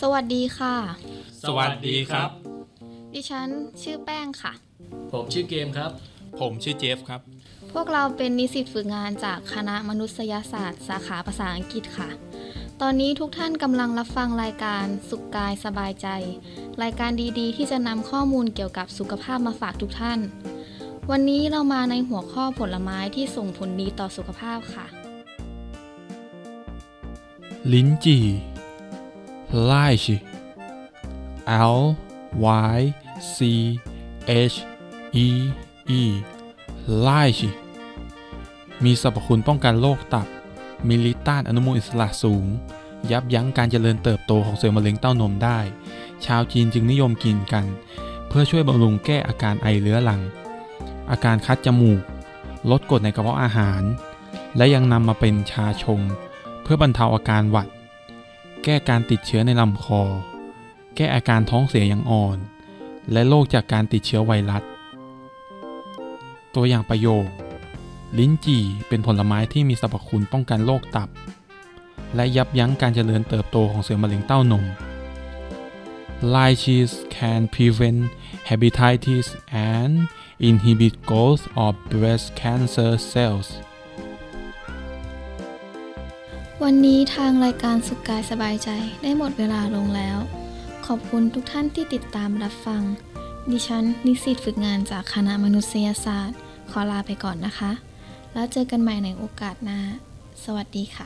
สวัสดีค่ะ สวัสดีครับ ดิฉันชื่อแป้งค่ะ ผมชื่อเกมครับ ผมชื่อเจฟครับ พวกเราเป็นนิสิตฝึกงานจากคณะมนุษยศาสตร์ สาขาภาษาอังกฤษค่ะ ตอนนี้ทุกท่านกำลังรับฟังรายการสุขกายสบายใจ รายการดีๆ ที่จะนำข้อมูลเกี่ยวกับสุขภาพมาฝากทุกท่าน วันนี้เรามาในหัวข้อผลไม้ที่ส่งผลดีต่อสุขภาพค่ะ ลิ้นจี่ ไล่ชิ L Y C H E E ไล่ชิมีสรรพคุณป้องกันโรคตับ มีฤทธิ์ต้านอนุมูลอิสระสูง ยับยั้งการเจริญเติบโตของเซลล์มะเร็งเต้านมได้ ชาวจีนจึงนิยมกินกัน เพื่อช่วยบำรุงแก้อาการไอเรื้อรัง อาการคัดจมูก ลดกรดในกระเพาะอาหาร และยังนำมาเป็นชาชง เพื่อบรรเทาอาการหวัด แก้การติดเชื้อในลำคอ แก้อาการท้องเสียอย่างอ่อน และโรคจากการติดเชื้อไวรัส ตัวอย่างประโยค ลิ้นจี่เป็นผลไม้ที่มีสรรพคุณป้องกันโรคตับ และยับยั้งการเจริญเติบโตของเซลล์มะเร็งเต้านม Lychees can prevent hepatitis and inhibit growth of breast cancer cells วันนี้ทางรายการสุขกายสบายใจได้หมดเวลาลงแล้ว ขอบคุณทุกท่านที่ติดตามรับฟัง ดิฉัน นิสิตฝึกงานจากคณะมนุษยศาสตร์ ขอลาไปก่อนนะคะ แล้วเจอกันใหม่ในโอกาสหน้า สวัสดีค่ะ